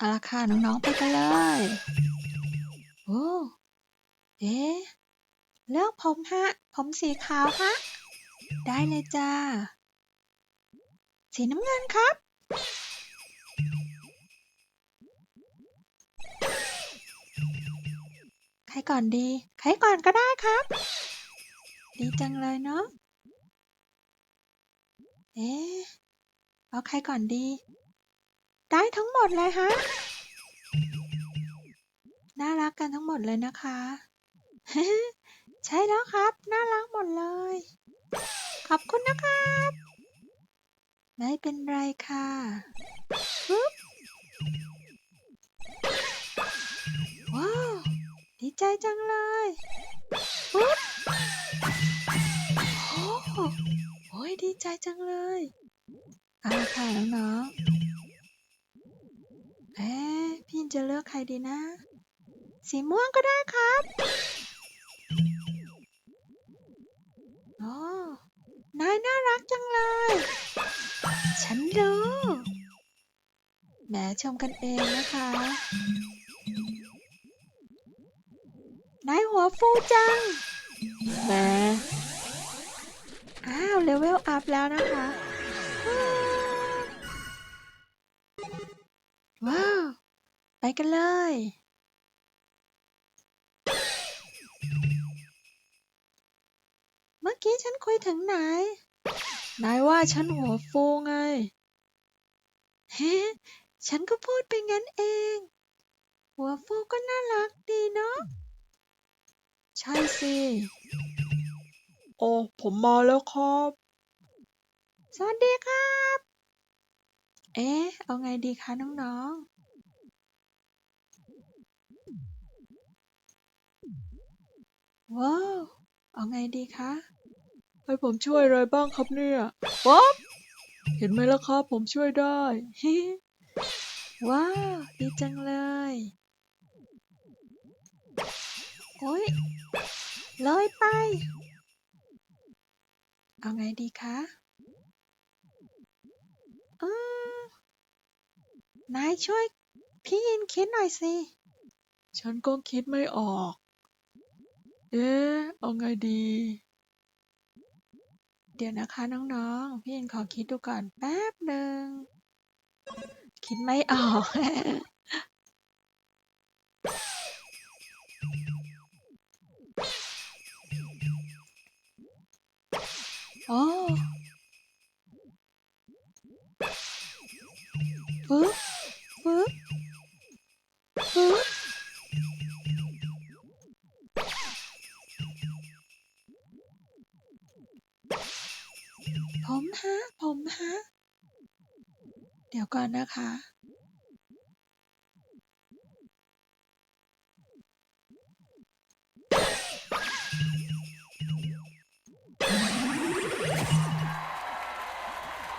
เอาละค่ะน้องๆไปกันเลย โอ้ เอ๊ะเลือกผมฮะ ผมสีขาวฮะ ได้เลยจ้า สีน้ำเงินครับ ใครก่อนดี ใครก่อนก็ได้ครับ ดีจังเลยเนาะ เอ๊ะเอาใครก่อนดี ได้ทั้งหมดเลยฮะ น่ารักกันทั้งหมดเลยนะคะ ใช่แล้วครับ น่ารักหมดเลย ขอบคุณนะครับ ไม่เป็นไรค่ะปึ๊บว้าว ดีใจจังเลยปึ๊บโอ้โหดีใจจังเลยเอาค่ะน้องๆ เอ๊ะพี่จะเลือกใครดีนะ สีม่วงก็ได้ครับโอ้นายน่ารักจังเลย ฉันรู้แหมชมกันเองนะคะ นายหัวฟูจังแหมอ้าว เลเวลอัพแล้วนะคะ ไปกันเลย เมื่อกี้ฉันคุยถึงไหน นายว่าฉันหัวฟูไง เฮ้ ฉันก็พูดไปงั้นเอง หัวฟูก็น่ารักดีเนาะ ใช่สิ โอ้ ผมมาแล้วครับ สวัสดีครับ เอ๊ะ เอาไงดีคะน้องๆ ว้าว เอาไงดีคะ ให้ผมช่วยอะไรบ้างครับเนี่ยป๊อบเห็นไหมล่ะครับ ผมช่วยได้ฮิว้าว ดีจังเลย โอ้ยเลยไป เอาไงดีคะเออนายช่วย พี่ยินคิดหน่อยสิ ฉันก็คิดไม่ออก เอ๊ะ เอาไงดี เดี๋ยวนะคะน้องๆ พี่ยินขอคิดดูก่อนแป๊บหนึ่ง คิดไม่ออก โอ้ปึ๊บปึ๊บปึ๊บ ผมฮะ ผมฮะ เดี๋ยวก่อนนะคะ